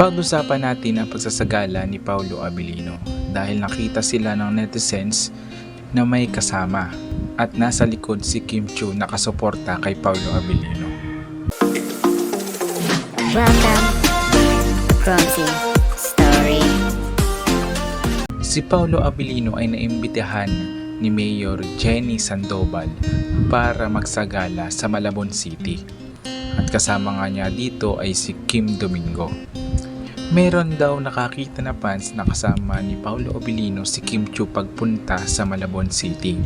Pag-usapan natin ang pagsasagala ni Paulo Abilino dahil nakita sila ng netizens na may kasama at nasa likod si Kim Chu nakasuporta kay Paulo Abilino. Si Paulo Abilino ay naimbitahan ni Mayor Jenny Sandoval para magsagala sa Malabon City. At kasama nga niya dito ay si Kim Domingo. Meron daw nakakita na fans na kasama ni Paulo Abilino si Kim Chu pagpunta sa Malabon City.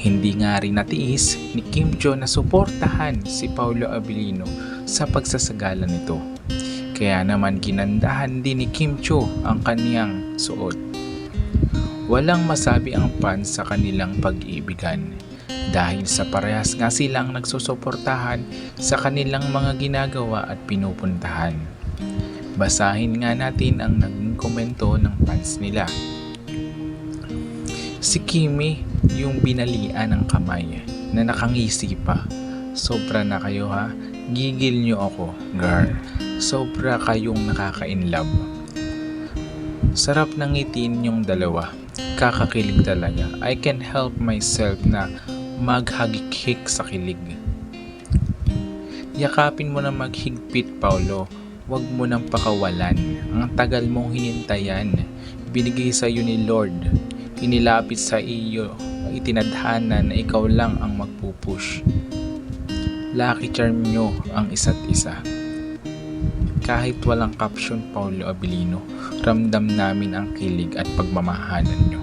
Hindi nga rin natiis ni Kim Cho na suportahan si Paulo Abilino sa pagsasagala nito. Kaya naman ginandahan din ni Kim Cho ang kaniyang suot. Walang masabi ang fans sa kanilang pag-ibigan dahil sa parehas nga silang nagsusuportahan sa kanilang mga ginagawa at pinupuntahan. Basahin nga natin ang naging komento ng fans nila. Si Kimi yung binalian ng kamay na nakangisi pa. Sobra na kayo ha. Gigil nyo ako, girl. Sobra kayong nakaka-inlove. Sarap ng ngitin yung dalawa. Kakakilig talaga. I can help myself na maghagikik sa kilig. Yakapin mo na maghigpit, Paulo. Huwag mo nang pakawalan. Ang tagal mong hinintayan. Binigay sa iyo ni Lord. Inilapit sa iyo. Itinadhana na ikaw lang ang magpupush. Lucky charm nyo ang isa't isa. Kahit walang caption, Paulo Abilino, ramdam namin ang kilig at pagmamahalan nyo.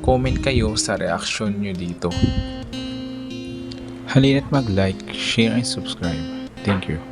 Comment kayo sa reaksyon nyo dito. Halina't mag-like, share, and subscribe. Thank you.